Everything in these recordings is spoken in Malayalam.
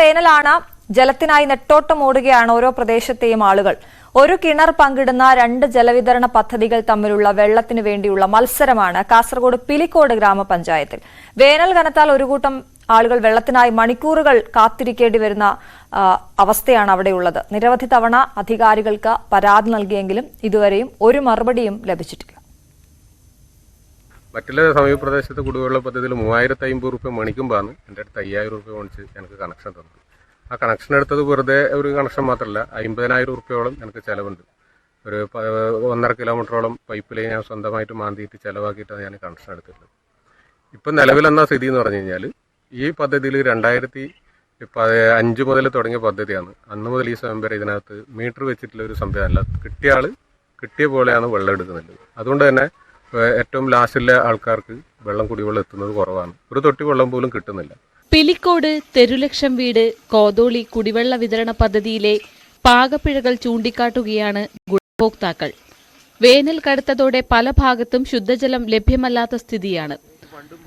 വേനലാണ് ജലത്തിനായി നെട്ടോട്ടം ഓടുകയാണ് ഓരോ പ്രദേശത്തെയും ആളുകൾ. ഒരു കിണർ പങ്കിടുന്ന രണ്ട് ജലവിതരണ പദ്ധതികൾ തമ്മിലുള്ള വെള്ളത്തിനു വേണ്ടിയുള്ള മത്സരമാണ് കാസർഗോഡ് പിലിക്കോട് ഗ്രാമപഞ്ചായത്തിൽ. വേനൽ കനത്താൽ ഒരു കൂട്ടം ആളുകൾ വെള്ളത്തിനായി മണിക്കൂറുകൾ കാത്തിരിക്കേണ്ടി വരുന്ന അവസ്ഥയാണ് അവിടെയുള്ളത്. നിരവധി തവണ അധികാരികൾക്ക് പരാതി നൽകിയെങ്കിലും ഇതുവരെയും ഒരു മറുപടിയും ലഭിച്ചിട്ടില്ല. മറ്റുള്ള സമീപ പ്രദേശത്തെ കുടിവെള്ള പദ്ധതിയിൽ മൂവായിരത്തി അമ്പത് റുപ്യ മണിക്കുമ്പോഴാണ് എന്റെ അടുത്ത് അയ്യായിരം റുപ്യ മേടിച്ച് എനിക്ക് കണക്ഷൻ തന്നത് ആ കണക്ഷൻ എടുത്തത് വെറുതെ ഒരു കണക്ഷൻ മാത്രമല്ല അമ്പതിനായിരം റുപ്യോളം എനിക്ക് ചിലവുണ്ട്. ഒരു ഒന്നര കിലോമീറ്ററോളം പൈപ്പ് ലൈൻ ഞാൻ സ്വന്തമായിട്ട് മാന്തിയിട്ട് ചിലവാക്കിയിട്ടാണ് ഞാൻ കണക്ഷൻ എടുത്തിട്ടുള്ളത്. ഇപ്പം നിലവിലെന്ന സ്ഥിതി എന്ന് പറഞ്ഞു കഴിഞ്ഞാൽ ഈ പദ്ധതിയിൽ രണ്ടായിരത്തി അഞ്ച് മുതൽ തുടങ്ങിയ പദ്ധതിയാണ്. അന്ന് മുതൽ ഈ സമയം വരെ ഇതിനകത്ത് മീറ്റർ വെച്ചിട്ടുള്ള ഒരു സംവിധാനമല്ല കിട്ടിയ ആൾ കിട്ടിയ പോലെയാണ് വെള്ളം എടുക്കുന്നത്. അതുകൊണ്ട് തന്നെ ഏറ്റവും ലാസ്റ്റിലെ ആൾക്കാർക്ക് വെള്ളം കുടിവെള്ളം എത്തുന്നത് കുറവാണ്. ഒരു തൊട്ടി വെള്ളം പോലും കിട്ടുന്നില്ല. പിലിക്കോട് തെരുലക്ഷം വീട് കോതോളി കുടിവെള്ള വിതരണ പദ്ധതിയിലെ പാകപ്പിഴകൾ ചൂണ്ടിക്കാട്ടുകയാണ് ഗുണഭോക്താക്കൾ. വേനൽ കടുത്തതോടെ പല ഭാഗത്തും ശുദ്ധജലം ലഭ്യമല്ലാത്ത സ്ഥിതിയാണ്.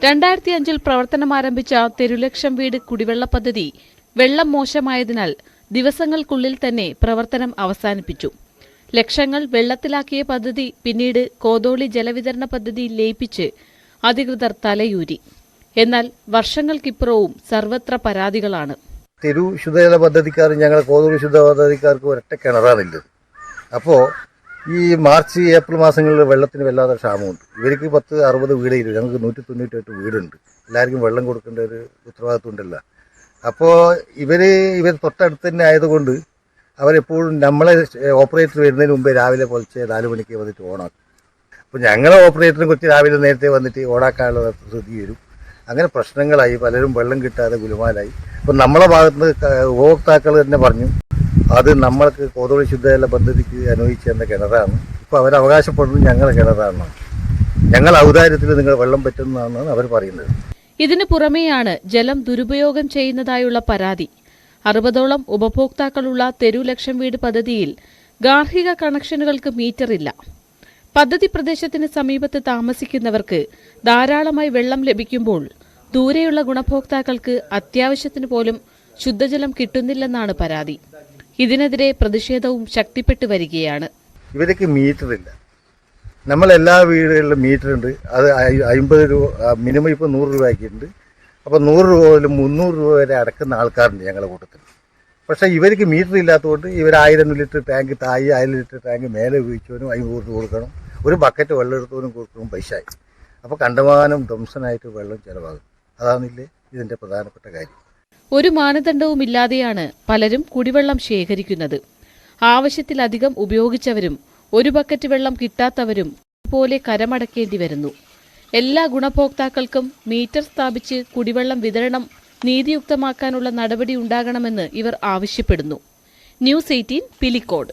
രണ്ടായിരത്തി അഞ്ചിൽ പ്രവർത്തനം ആരംഭിച്ച തെരുലക്ഷം വീട് കുടിവെള്ള പദ്ധതി വെള്ളം മോശമായതിനാൽ ദിവസങ്ങൾക്കുള്ളിൽ തന്നെ പ്രവർത്തനം അവസാനിപ്പിച്ചു. ലക്ഷങ്ങൾ വെള്ളത്തിലാക്കിയ പദ്ധതി പിന്നീട് കോതോളി ജലവിതരണ പദ്ധതി ലയിപ്പിച്ച് അധികൃതർ തലയൂരി. എന്നാൽ വർഷങ്ങൾക്കിപ്പുറവും സർവത്ര പരാതികളാണ്. തെരു ശുദ്ധജല പദ്ധതിക്കാർ ഞങ്ങൾ കോതൂർ ശുദ്ധ പദ്ധതിക്കാർക്ക് ഒരൊറ്റ കിണറാണുള്ളത് അപ്പോൾ ഈ മാർച്ച് ഏപ്രിൽ മാസങ്ങളിൽ വെള്ളത്തിന് വല്ലാതെ ക്ഷാമമുണ്ട്. ഇവർക്ക് പത്ത് അറുപത് വീടേ ഇല്ല. ഞങ്ങൾക്ക് നൂറ്റി തൊണ്ണൂറ്റെട്ട് വീടുണ്ട്. എല്ലാവർക്കും വെള്ളം കൊടുക്കേണ്ട ഒരു ഉത്തരവാദിത്വം ഉണ്ടല്ലോ. അപ്പോൾ ഇവർ ഇവർ തൊട്ടടുത്ത് തന്നെ ആയതുകൊണ്ട് അവരെപ്പോഴും നമ്മളെ ഓപ്പറേറ്റർ വരുന്നതിന് മുമ്പേ രാവിലെ പോലെ നാല് മണിക്ക് വന്നിട്ട് ഓണാക്കും. അപ്പോൾ ഞങ്ങളെ ഓപ്പറേറ്ററിനെ കുറിച്ച് രാവിലെ നേരത്തെ വന്നിട്ട് ഓണാക്കാനുള്ള ശ്രുതി വരും. അങ്ങനെ പ്രശ്നങ്ങളായി പലരും വെള്ളം കിട്ടാതെ ഗുലുമാലായി. അപ്പം നമ്മളെ ഭാഗത്ത് ഉപഭോക്താക്കൾ തന്നെ പറഞ്ഞു അത് നമ്മൾക്ക് കോതോളി ശുദ്ധജല പദ്ധതിക്ക് അനുവദിച്ചു തന്ന കിണറാണ്. ഇപ്പോൾ അവർ അവകാശപ്പെടുന്നത് ഞങ്ങളെ കിണറാണ്. ഞങ്ങൾ ഔദാര്യത്തിൽ നിങ്ങൾ വെള്ളം പറ്റുന്നതാണെന്നാണ് അവർ പറയുന്നത്. ഇതിനു പുറമെയാണ് ജലം ദുരുപയോഗം ചെയ്യുന്നതായുള്ള പരാതി. അറുപതോളം ഉപഭോക്താക്കളുള്ള തെരു ലക്ഷം വീട് പദ്ധതിയിൽ ഗാർഹിക കണക്ഷനുകൾക്ക് മീറ്ററില്ല. പദ്ധതി പ്രദേശത്തിന് സമീപത്ത് താമസിക്കുന്നവർക്ക് ധാരാളമായി വെള്ളം ലഭിക്കുമ്പോൾ ദൂരെയുള്ള ഗുണഭോക്താക്കൾക്ക് അത്യാവശ്യത്തിന് പോലും ശുദ്ധജലം കിട്ടുന്നില്ലെന്നാണ് പരാതി. ഇതിനെതിരെ പ്രതിഷേധവും ശക്തിപ്പെട്ടു വരികയാണ്. ഇവർക്ക് മീറ്ററില്ല. നമ്മളെല്ലാ വീടുകളിലും മീറ്റർ ഉണ്ട് അത് അമ്പത് രൂപ മിനിമം ഇപ്പോൾ നൂറ് രൂപ ആക്കിയിട്ടുണ്ട്. അപ്പോൾ നൂറ് രൂപ മുതൽ മുന്നൂറ് രൂപ വരെ അടക്കുന്ന ആൾക്കാരുണ്ട് ഞങ്ങളുടെ കൂട്ടത്തിൽ. പക്ഷേ ഇവർക്ക് മീറ്റർ ഇല്ലാത്തതുകൊണ്ട് ഇവർ ആയിരം ലിറ്റർ ടാങ്ക് തായി ആയിരം ലിറ്റർ ടാങ്ക് മേലെ ഉപയോഗിച്ചവനും അമ്പത് രൂപ കൊടുക്കണം. ഒരു ബക്കറ്റ് വെള്ളം എടുത്തവനും കൊടുക്കണം പൈസ ആയി അപ്പോൾ കണ്ടമാനം ധ്വംസനായിട്ട് വെള്ളം ചിലവാകും അതാണില്ലേ ഇതിന്റെ പ്രധാനപ്പെട്ട കാര്യം. ഒരു മാനദണ്ഡവുമില്ലാതെയാണ് പലരും കുടിവെള്ളം ശേഖരിക്കുന്നത്. ആവശ്യത്തിലധികം ഉപയോഗിച്ചവരും ഒരു ബക്കറ്റ് വെള്ളം കിട്ടാത്തവരും പോലെ കരമടക്കേണ്ടി വരുന്നു. എല്ലാ ഗുണഭോക്താക്കൾക്കും മീറ്റർ സ്ഥാപിച്ച് കുടിവെള്ളം വിതരണം നീതിയുക്തമാക്കാനുള്ള നടപടി ഉണ്ടാകണമെന്ന് ഇവർ ആവശ്യപ്പെടുന്നു. News eighteen Pilicode.